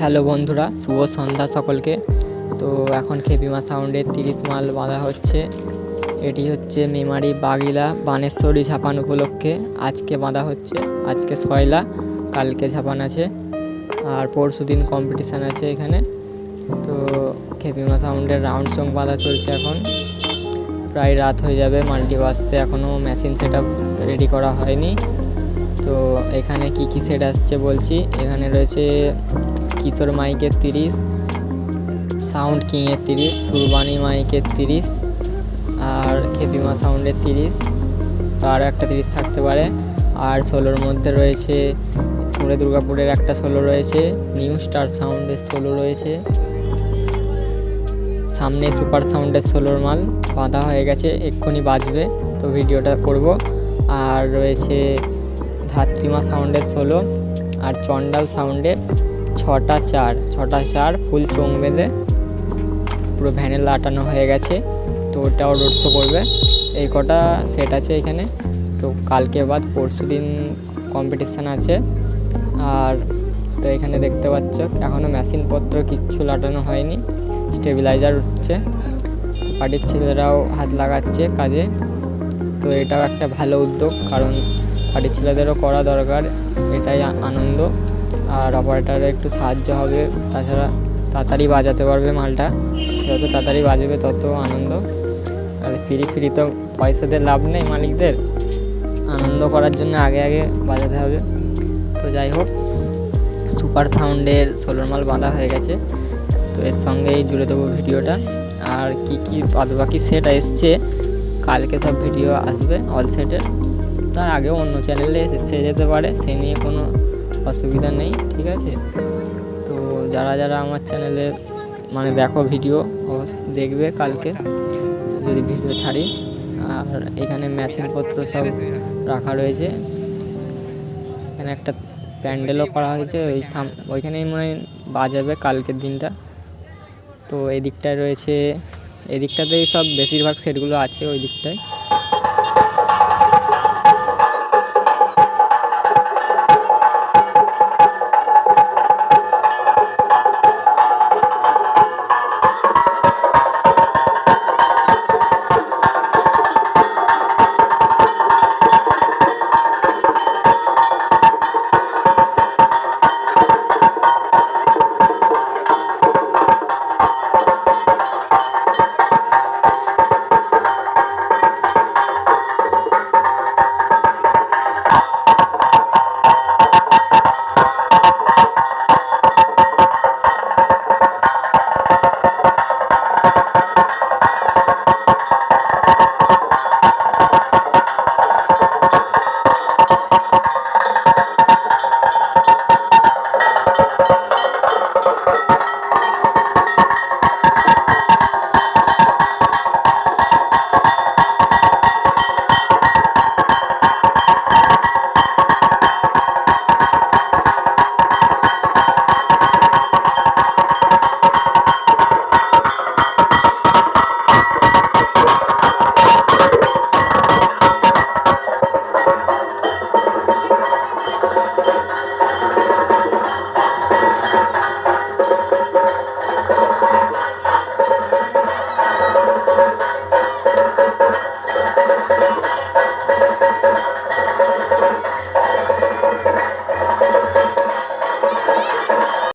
Hello বন্ধুরা, শুভ সন্ধ্যা সকলকে। তো এখন খেপিমা সাউন্ডের তিরিশ মাল বাঁধা হচ্ছে। এটি হচ্ছে মেমারি বাগিলা বানেশ্বরী ঝাপান উপলক্ষে। আজকে বাঁধা হচ্ছে, আজকে সয়লা, কালকে ঝাপান আছে, আর পরশু দিন কম্পিটিশান আছে এখানে। তো খেপিমা সাউন্ডের রাউন্ড সং বাঁধা চলছে এখন। প্রায় রাত হয়ে যাবে, মাল্টি বাজতে এখনও মেশিন সেট আপ রেডি করা হয়নি। তো এখানে কি কি সেট আসছে বলছি, এখানে রয়েছে কিশোর মাইকের তিরিশ, সাউন্ড কিংয়ের তিরিশ সুরবানি মাইকের তিরিশ, আর খেপিমা সাউন্ডের তিরিশ, তো আরও একটা তিরিশ থাকতে পারে। আর ষোলোর মধ্যে রয়েছে সুরে দুর্গাপুরের একটা ষোলো রয়েছে, নিউ স্টার সাউন্ডের ষোলো রয়েছে। সামনে সুপার সাউন্ডের ষোলোর মাল বাঁধা হয়ে গেছে, এক্ষুনি বাজবে, তো ভিডিওটা করব। আর রয়েছে ধাত্রিমা সাউন্ডের ষোলো আর চন্ডাল সাউন্ডের ছটা চার ছটা চার, ফুল চোং বেঁধে পুরো ভ্যানে লাটানো হয়ে গেছে। তো ওটাও রোড শো করবে। এই কটা সেট আছে এখানে। তো কালকে বাদ, পরশু দিন কম্পিটিশান আছে। আর তো এখানে দেখতে পাচ্ছ এখনও মেশিনপত্র কিচ্ছু লাটানো হয়নি। স্টেবিলাইজার উঠছে। পার্টির ছেলেরাও হাত লাগাচ্ছে কাজে। তো এটাও একটা ভালো উদ্যোগ, কারণ বাড়ির ছেলেদেরও করা দরকার। এটাই আনন্দ। আর অপারেটারও একটু সাহায্য হবে। তাছাড়া তাড়াতাড়ি বাজাতে পারবে মালটা। যত তাড়াতাড়ি বাজবে তত আনন্দ। আর ফ্রি ফ্রি তো পয়সাতে লাভ নেই মালিকদের। আনন্দ করার জন্য আগে আগে বাজাতে হবে। তো যাই হোক, সুপার সাউন্ডের সোলার মাল বাঁধা হয়ে গেছে। তো এর সঙ্গেই জুড়ে দেবো ভিডিওটা। আর কি কি বাদ বাকি সেট এসছে, কালকে সব ভিডিও আসবে অল সেটের তার আগেও অন্য চ্যানেলে এসে যেতে পারে, সে নিয়ে কোনো অসুবিধা নেই, ঠিক আছে? তো যারা যারা আমার চ্যানেলে মানে দেখো ভিডিও দেখবে কালকে, যদি ভিডিও ছাড়ি। আর এখানে মেশিনপত্র সব রাখা রয়েছে। এখানে একটা প্যান্ডেলও করা হয়েছে, ওই সাম, ওইখানেই মনে বাজাবে কালকের দিনটা। তো এই দিকটায় রয়েছে এই দিকটাতেই সব বেশিরভাগ সেটগুলো আছে ওই দিকটায়